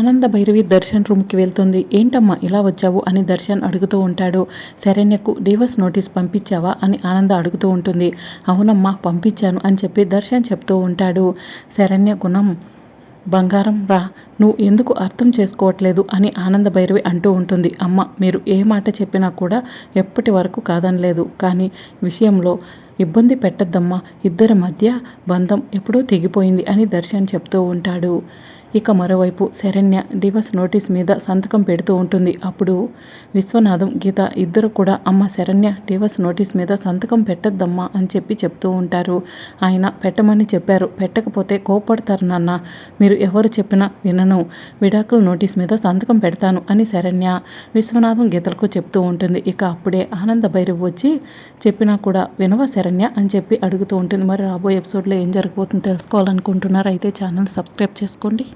ఆనంద భైరవి దర్శన్ రూమ్కి వెళ్తుంది. ఏంటమ్మా ఇలా వచ్చావు? అని దర్శన్ అడుగుతూ ఉంటాడు. శరణ్యకు డివోర్స్ నోటీస్ పంపించావా? అని ఆనంద అడుగుతూ ఉంటుంది. అవునమ్మా పంపించాను అని చెప్పి దర్శన్ చెప్తూ ఉంటాడు. శరణ్య గుణం బంగారం రా. నువ్వు ఎందుకు అర్థం చేసుకోవట్లేదు? అని ఆనంద భైరవి అంటూ ఉంటుంది. అమ్మ మీరు ఏ మాట చెప్పినా కూడా ఎప్పటి వరకు కాదనలేదు. కానీ విషయంలో ఇబ్బంది పెట్టద్దమ్మా ఇద్దరి మధ్య బంధం ఎప్పుడో తెగిపోయింది అని దర్శన్ చెప్తూ ఉంటాడు. ఇక మరోవైపు శరణ్య డివోర్స్ నోటీస్ మీద సంతకం పెడుతూ ఉంటుంది. అప్పుడు విశ్వనాథం గీత ఇద్దరు కూడా అమ్మ శరణ్య డివోర్స్ నోటీస్ మీద సంతకం పెట్టద్దమ్మా అని చెప్పి చెప్తూ ఉంటారు. ఆయన పెట్టమని చెప్పారు. పెట్టకపోతే కోపడతారు నాన్న. మీరు ఎవరు చెప్పినా వినను. విడాకుల నోటీస్ మీద సంతకం పెడతాను అని శరణ్య విశ్వనాథం గీతలకు చెప్తూ ఉంటుంది. ఇక అప్పుడే ఆనంద భైరవ్ వచ్చి చెప్పినా కూడా వినవ శరణ్య? అని చెప్పి అడుగుతూ ఉంటుంది. మరి రాబోయే ఎపిసోడ్లో ఏం జరగబోతుందో తెలుసుకోవాలనుకుంటున్నారు అయితే ఛానల్ సబ్స్క్రైబ్ చేసుకోండి.